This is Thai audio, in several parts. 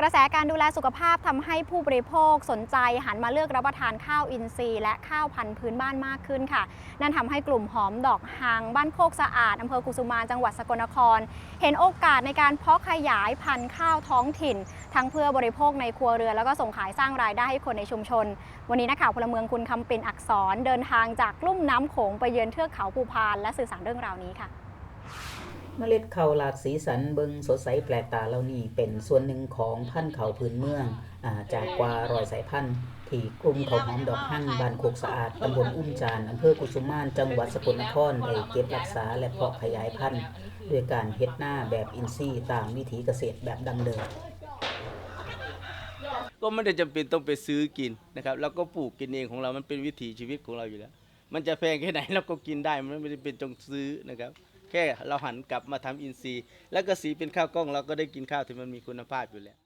กระแสการดูแลสุขภาพทำให้ผู้บริโภคสนใจหันมาเลือกรับประทานข้าวอินทรีย์และข้าวพันธุ์พื้นบ้านมากขึ้นค่ะ นั่นทำให้กลุ่มหอมดอกหางบ้านโคกสะอาดอำเภอกุสุมานจังหวัดสกลนคร เห็นโอกาสในการเพาะขยายพันธุ์ข้าวท้องถิ่น ทั้งเพื่อบริโภคในครัวเรือนแล้วก็ส่งขายสร้างรายได้ให้คนในชุมชน วันนี้นักข่าวพลเมืองคุณคำปิ่นอักษรเดินทางจากลุ่มน้ำโขงไปเยือนเทือกเขาภูพานและสื่อสารเรื่องราวนี้ค่ะ เมล็ดข้าวหลากสีสันเบิงสดใสแปลกตาเหล่านี้เป็นส่วนหนึ่งของพันธุ์ข้าวพื้นเมืองอาจากกว่ารอยสายพันธุ์ที่กลุ่มเขาหอมดอกหั่งบ้านโคกสะอาดตำบลอุ้มจานอำเภอกุสุมานจังหวัดสกลนครได้เก็บรักษาและเพาะขยายพันธุ์ด้วยการเฮ็ดหน้าแบบอินทรีย์ตามวิถีเกษตรแบบดั้งเดิมก็ไม่ได้จำเป็นต้องไปซื้อกินนะครับเราก็ปลูกกินเองของเรามันเป็นวิถีชีวิตของเราอยู่แล้ว มันจะแพงแค่ไหนเราก็กินได้มันไม่ได้เป็นจงซื้อนะครับ แค่เราหันกลับมาทำอินทรีย์ แล้วก็สีเป็นข้าวกล้องเราก็ได้กินข้าวที่มันมีคุณภาพอยู่แล้ว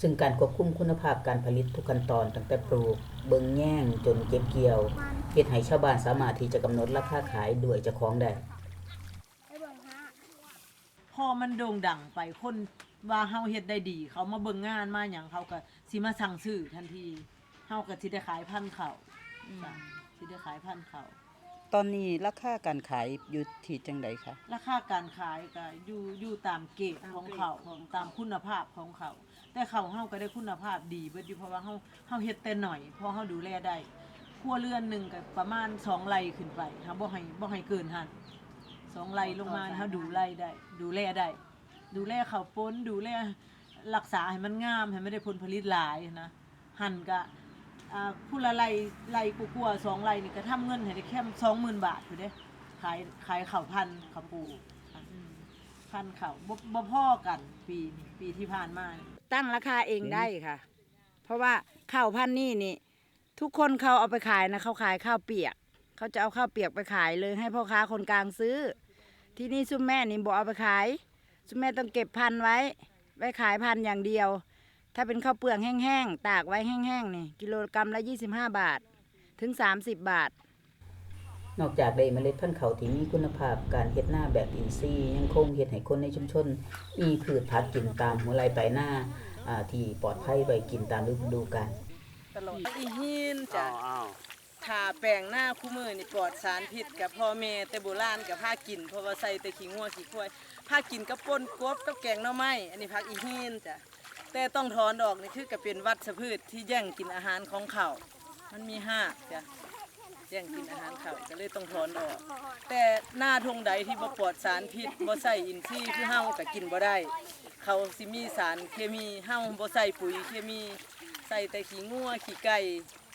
ซึ่งการควบคุมคุณภาพการผลิตทุกขั้นตอนตั้งแต่ปลูก เบิงแย่งจนเก็บเกี่ยวเฮ็ดให้ชาวบ้านสามารถที่จะกำหนดราคาขายด้วยเจ้าของได้พอมันโด่งดังไปคนว่าเฮาเฮ็ดได้ดี เขามาเบิ่งงานมาหยังเขาก็สิมาสั่งซื้อทันทีเฮาก็สิได้ขายพันธุ์เขาจ้ะสิได้ขายพันธุ์เขา ตอนนี้ราคาการขายอยู่ที่จังไดคะ ราคาการขายก็อยู่อยู่ตามเกรดของเขาของตามคุณภาพของเขา แต่เขาเฮาก็ได้คุณภาพดีเบิดอยู่เพราะว่าเฮาเฮาเฮ็ดแต่หน่อยเพราะเฮาดูแลได้ครัวเรือนหนึงก็ประมาณ2ไร่ขึ้นไปเฮาบ่ให้บ่ให้เกินหั่นสองไร่ลงมาเฮาดูไร่ได้ ดูแลได้ ดูแลเขาวป้นดูแลรักษาให้มันงามให้ไม่ได้ผลผลิตหลายนะหั่นก็ อ่าผู้ละไรไร่กลัวสองไรนี่ก็ทำเงินให้ได้แค่สองหมื่นบาทอยู่เด้ขายขายข้าวพันธุ์ข้าวปูอืมพันธุ์ข้าวบ่บ่พ่อกันปีนี้ปีที่ผ่านมานี่ ตั้งราคาเองได้ค่ะ เพราะว่าข้าวพันธุ์นี่นี่ ทุกคนเขาเอาไปขายนะเขาขายข้าวเปียก เขาจะเอาข้าวเปียกไปขายเลยให้พ่อค้าคนกลางซื้อ ที่นี่ซุมแม่นี่บอกเอาไปขายซุมแม่ต้องเก็บพันธุ์ไว้ ไว้ขายพันธุ์อย่างเดียว ถ้าเป็นข้าวเปลือกแห้งๆ ตากไว้แห้งๆนี่กิโลกรัมละ 25 บาท ถึง 30 บาท นอกจากได้เมล็ดพันธุ์เขาวที่มีคุณภาพการเฮ็ดหน้าแบบอินทรีย์ ยังคงเฮ็ดให้คนในชุมชน มีพืชผักกินตามหัวไหล่ปลายหน้าอ่าที่ปลอดภัยไว้กินตามฤดูกาลตลอดอีหินจ้ะทาแปลงหน้าคู่มือนี่ปลอดสารพิษกับพ่อแม่แต่โบราณกับผ้ากินเพราะว่าใส่แต่ขี้งัวขี้ควายผ้ากินกับป่นกบกับแกงหน่อไม้อันนี้ผักอีหินจ้ะ แต่ต้องถอนออกนี่คือกับเป็นวัชพืชที่แย่งกินอาหารของเขา มันมีห้าจ้ะแย่งกินอาหารเขาก็เลยต้องถอนออก แต่หน้าทงใดที่บ่ปลอดสารพิษบ่ใส่อินทรีย์คือเฮาก็กินบ่ได้ เขาสิมีสารเคมีเฮาบ่ใส่ปุ๋ยเคมีใส่แต่ขี้งัวขี้ไก่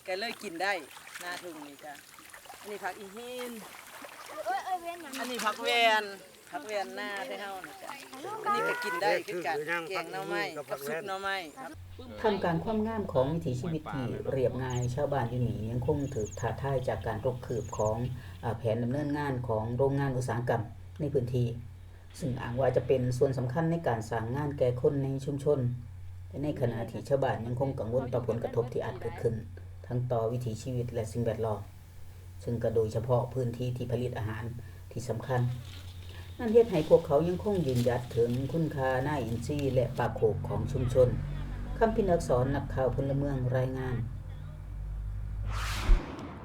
ก็เลยกินได้ หน้าทงนี่จ้ะอันนี้ผักอีหินอันนี้ผักแวนผักแวนหน้าที่เฮานี่จ้ะอันนี้ ก็กินได้คือกันแกงหน่อไม้กับซุปหน่อไม้ครับท่ามกลางความงามของวิถีชีวิตที่เรียบง่ายชาวบ้านอยู่นี่ยังคงถือท้าทายจากการรบคืบของอาแผนดำเนินงานของโรงงานอุตสาหกรรมในพื้นที่ซึ่งอ้างว่าจะเป็นส่วนสำคัญในการสร้างงานแก่คนในชุมชนแต่ในขณะที่ชาวบ้านยังคงกังวลต่อผลกระทบที่อาจเกิดขึ้น ทั้งต่อวิถีชีวิตและสิ่งแวดล้อมซึ่งก็โดยเฉพาะพื้นที่ที่ผลิตอาหารที่สำคัญ นั่นเฮ็ดให้พวกเขายังคงยืนหยัดถึงคุณค่าหน้าอินทรีย์และปากโขกของชุมชนคำพินักษรนักข่าวพลเมืองรายงาน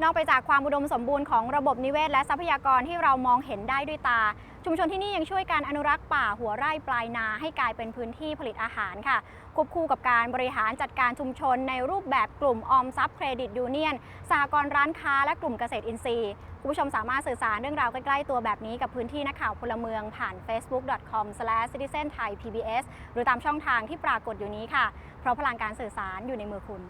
นอกไปจากความอุดมสมบูรณ์ของระบบนิเวศและทรัพยากรที่เรามองเห็นได้ด้วยตา ชุมชนที่นี่ยังช่วยการอนุรักษ์ป่าหัวไร่ปลายนาให้กลายเป็นพื้นที่ผลิตอาหารค่ะ ควบคู่กับการบริหารจัดการชุมชนในรูปแบบกลุ่มออมทรัพย์เครดิตยูเนียนสหกรณ์ร้านค้าและกลุ่มเกษตรอินทรีย์คุณผู้ชมสามารถสื่อสารเรื่องราวใกล้ๆตัวแบบนี้กับพื้นที่นักข่าวพลเมืองผ่าน facebook.com/citizenthaipbs หรือตามช่องทางที่ปรากฏอยู่นี้ค่ะ เพราะพลังการสื่อสารอยู่ในมือคุณ